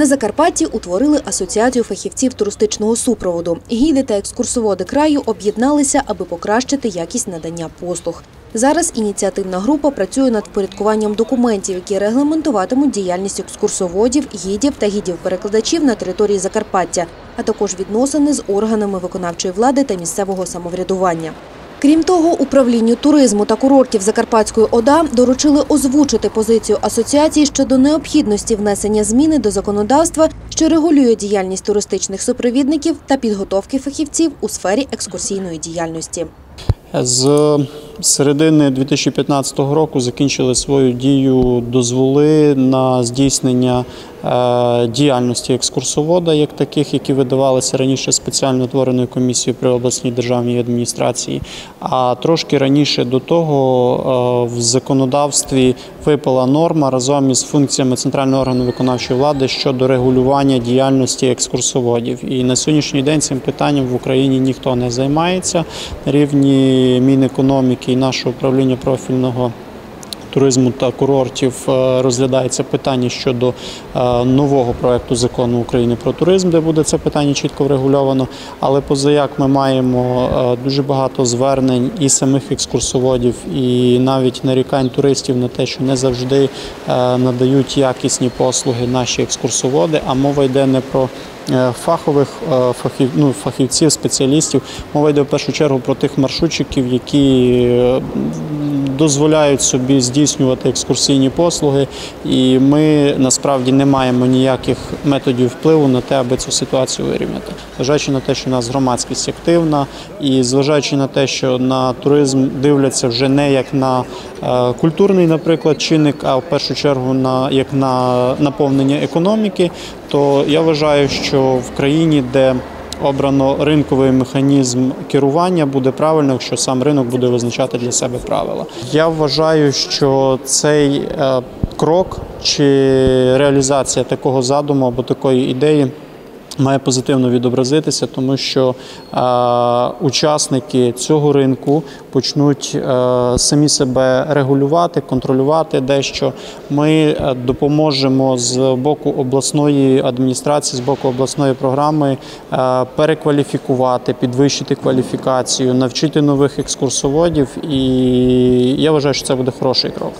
На Закарпатті утворили асоціацію фахівців туристичного супроводу. Гіди та екскурсоводи краю об'єдналися, аби покращити якість надання послуг. Зараз ініціативна група працює над впорядкуванням документів, які регламентуватимуть діяльність екскурсоводів, гідів та гідів-перекладачів на території Закарпаття, а також відносини з органами виконавчої влади та місцевого самоврядування. Крім того, управлінню туризму та курортів Закарпатської ОДА доручили озвучити позицію асоціації щодо необхідності внесення зміни до законодавства, що регулює діяльність туристичних супровідників та підготовки фахівців у сфері екскурсійної діяльності. З середини 2015 року закінчили свою дію дозволи на здійснення е, діяльності екскурсовода, як таких, які видавалися раніше спеціально утвореною комісією при обласній державній адміністрації. А трошки раніше до того е, в законодавстві випала норма разом із функціями центрального органу виконавчої влади щодо регулювання діяльності екскурсоводів. І на сьогоднішній день цим питанням в Україні ніхто не займається на рівні Мінекономіки і нашого управління профільного. Туризму та курортів е, розглядається питання щодо е, нового проекту закону України про туризм, де буде це питання чітко врегульовано. Але позаяк ми маємо е, дуже багато звернень і самих екскурсоводів, і навіть нарікань туристів на те, що не завжди надають якісні послуги наші екскурсоводи. А мова йде не про фахових фахів, ну, фахівців, спеціалістів. Мова йде в першу чергу про тих маршрутчиків, які дозволяють собі здійснювати екскурсійні послуги, і ми насправді не маємо ніяких методів впливу на те, аби цю ситуацію вирівняти. Зважаючи на те, що у нас громадськість активна, і зважаючи на те, що на туризм дивляться вже не як на е, культурний, наприклад, чинник, а в першу чергу на як на наповнення економіки, то я вважаю, що в країні, де обрано ринковий механізм керування, буде правильно, якщо сам ринок буде визначати для себе правила. Я вважаю, що цей е, крок чи реалізація такого задуму або такої ідеї. Має позитивно відобразитися, тому що учасники цього ринку почнуть е, самі себе регулювати, контролювати дещо. Ми е, допоможемо з боку обласної адміністрації, з боку обласної програми е, перекваліфікувати, підвищити кваліфікацію, навчити нових екскурсоводів. І я вважаю, що це буде хороший крок.